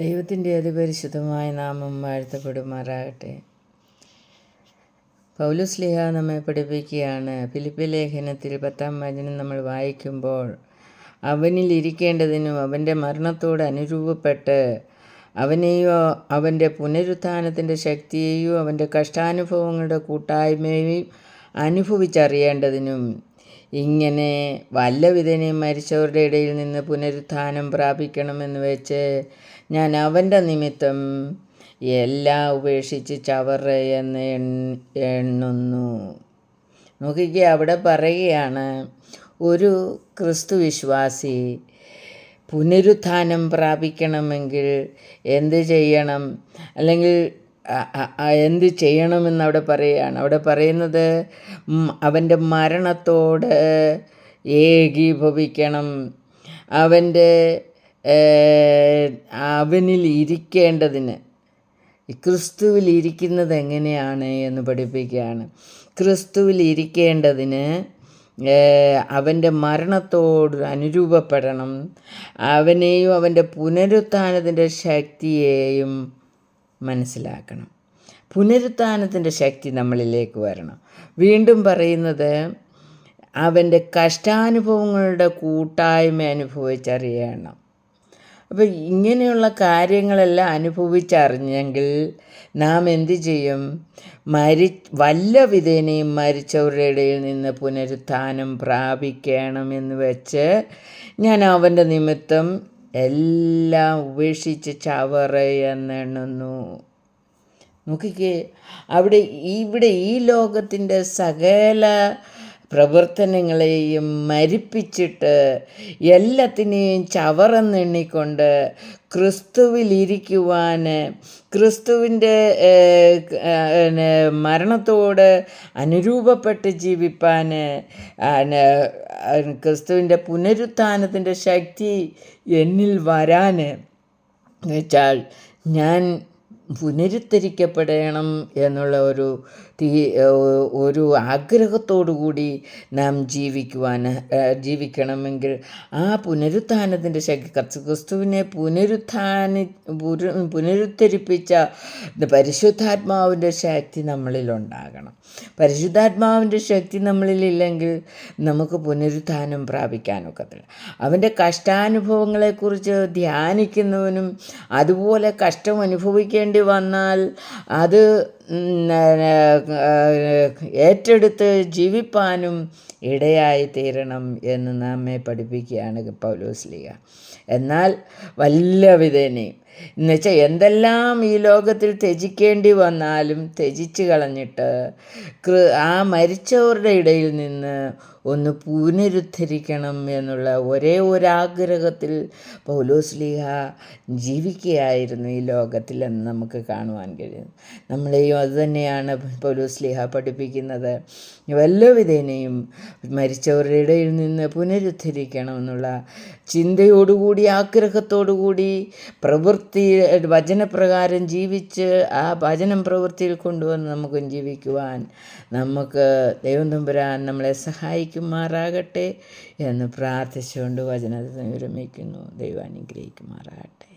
ദൈവത്തിന്റെ അതിപരിശുദ്ധമായ നാമം വാഴ്ത്തപ്പെടുമാറാകട്ടെ. പൗലുസ് ലിഹ നമ്മെ പഠിപ്പിക്കുകയാണ്. ഫിലിപ്പി ലേഖനത്തിൽ പത്താം വചനം നമ്മൾ വായിക്കുമ്പോൾ അവനിൽ ഇരിക്കേണ്ടതിനും അവന്റെ മരണത്തോട് അനുരൂപപ്പെട്ട് അവനെയോ അവന്റെ പുനരുത്ഥാനത്തിന്റെ ശക്തിയെയോ അവന്റെ കഷ്ടാനുഭവങ്ങളുടെ കൂട്ടായ്മയെയും അനുഭവിച്ചറിയേണ്ടതിനും ഇങ്ങനെ വല്ലവിധനെയും മരിച്ചവരുടെ ഇടയിൽ നിന്ന് പുനരുത്ഥാനം പ്രാപിക്കണമെന്ന് വെച്ച് ഞാൻ അവന്റെ നിമിത്തം എല്ലാം ഉപേക്ഷിച്ച് ചവറയെന്ന് എണ്ണുന്നു. നോക്കിക്കേ അവിടെ പറയുകയാണ് ഒരു ക്രിസ്തു വിശ്വാസി പുനരുത്ഥാനം പ്രാപിക്കണമെങ്കിൽ എന്ത് ചെയ്യണം? അല്ലെങ്കിൽ എന്ത് ചെയ്യണമെന്ന് അവിടെ പറയുകയാണ്. അവിടെ പറയുന്നത് അവന്റെ മരണത്തോട് ഏകീഭവിക്കണം. അവന്റെ അവനിൽ ഇരിക്കേണ്ടതിന് ക്രിസ്തുവിൽ ഇരിക്കുന്നത് എങ്ങനെയാണ് എന്ന് പഠിപ്പിക്കുകയാണ്. ക്രിസ്തുവിൽ ഇരിക്കേണ്ടതിന് അവന്റെ മരണത്തോട് അനുരൂപപ്പെടണം. അവനെയും അവന്റെ പുനരുത്ഥാനത്തിന്റെ ശക്തിയെയും മനസ്സിലാക്കണം. പുനരുത്ഥാനത്തിന്റെ ശക്തി നമ്മളിലേക്ക് വരണം. വീണ്ടും പറയുന്നത് അവന്റെ കഷ്ടാനുഭവങ്ങളുടെ കൂട്ടായ്മ അനുഭവിച്ചറിയണം. അപ്പോൾ ഇങ്ങനെയുള്ള കാര്യങ്ങളെല്ലാം അനുഭവിച്ചറിഞ്ഞെങ്കിൽ നാം എന്തു ചെയ്യും? മരി വല്ല വിധേനയും മരിച്ചവരുടെ ഇടയിൽ നിന്ന് പുനരുത്ഥാനം പ്രാപിക്കണം എന്ന് വെച്ച് ഞാൻ അവന്റെ നിമിത്തം എല്ലാം ഉപേക്ഷിച്ച് ചവറയെന്നെണ്ണുന്നു. നോക്കിക്കേ അവിടെ ഇവിടെ ഈ ലോകത്തിന്റെ സകല പ്രവർത്തനങ്ങളെയും മരിപ്പിച്ചിട്ട് എല്ലാത്തിനെയും ചവറെന്നെണ്ണിക്കൊണ്ട് ക്രിസ്തുവിലിരിക്കുവാൻ ക്രിസ്തുവിന്റെ മരണത്തോട് അനുരൂപപ്പെട്ട് ജീവിപ്പാൻ ക്രിസ്തുവിന്റെ പുനരുത്ഥാനത്തിന്റെ ശക്തി എന്നിൽ വരാൻ വെച്ചാൽ ഞാൻ പുനരുദ്ധരിക്കപ്പെടണം എന്നുള്ള ഒരു തീ ഒരു ആഗ്രഹത്തോടു കൂടി നാം ജീവിക്കുവാൻ ജീവിക്കണമെങ്കിൽ ആ പുനരുത്ഥാനത്തിന്റെ ശക്തി ക്രിസ്തുവിനെ പുനരുത്ഥാന പുനരുദ്ധരിപ്പിച്ച പരിശുദ്ധാത്മാവിന്റെ ശക്തി നമ്മളിലുണ്ടാകണം. പരിശുദ്ധാത്മാവിന്റെ ശക്തി നമ്മളിലില്ലെങ്കിൽ നമുക്ക് പുനരുത്ഥാനം പ്രാപിക്കാനൊക്കത്തില്ല. അവന്റെ കഷ്ടാനുഭവങ്ങളെക്കുറിച്ച് ധ്യാനിക്കുന്നവനും അതുപോലെ കഷ്ടം അനുഭവിക്കേണ്ടി വന്നാൽ അത് ഏറ്റെടുത്ത് ജീവിപ്പാനും ഇടയായി തീരണം എന്ന് നമ്മെ പഠിപ്പിക്കുകയാണ് പൗലോസ്ലിക എന്നാൽ വല്ല വിധേനയും എന്നുവെച്ചാൽ എന്തെല്ലാം ഈ ലോകത്തിൽ ത്യജിക്കേണ്ടി വന്നാലും ത്യജിച്ച് കളഞ്ഞിട്ട് ആ മരിച്ചവരുടെ ഇടയിൽ നിന്ന് ഒന്ന് പുനരുദ്ധരിക്കണം എന്നുള്ള ഒരേ ഒരാഗ്രഹത്തിൽ പൗലോസ്ലിഹ ജീവിക്കുകയായിരുന്നു ഈ ലോകത്തിൽ എന്ന് നമുക്ക് കാണുവാൻ കഴിയും. നമ്മളെയും അതുതന്നെയാണ് പൗലോസ്ലിഹ പഠിപ്പിക്കുന്നത്. വല്ലവിധേനയും മരിച്ചവരുടെ ഇടയിൽ നിന്ന് പുനരുദ്ധരിക്കണം എന്നുള്ള ചിന്തയോടുകൂടി ആഗ്രഹത്തോടുകൂടി പ്രവൃത്തി വചനപ്രകാരം ജീവിച്ച് ആ വചനം പ്രവൃത്തിയിൽ കൊണ്ടുവന്ന് നമുക്ക് ജീവിക്കുവാൻ നമുക്ക് ദൈവം തമ്പുരാൻ നമ്മളെ സഹായിക്കുമാറാകട്ടെ എന്ന് പ്രാർത്ഥിച്ചുകൊണ്ട് വചനത്തെ വിരമിക്കുന്നു. ദൈവം അനുഗ്രഹിക്കുമാറാകട്ടെ.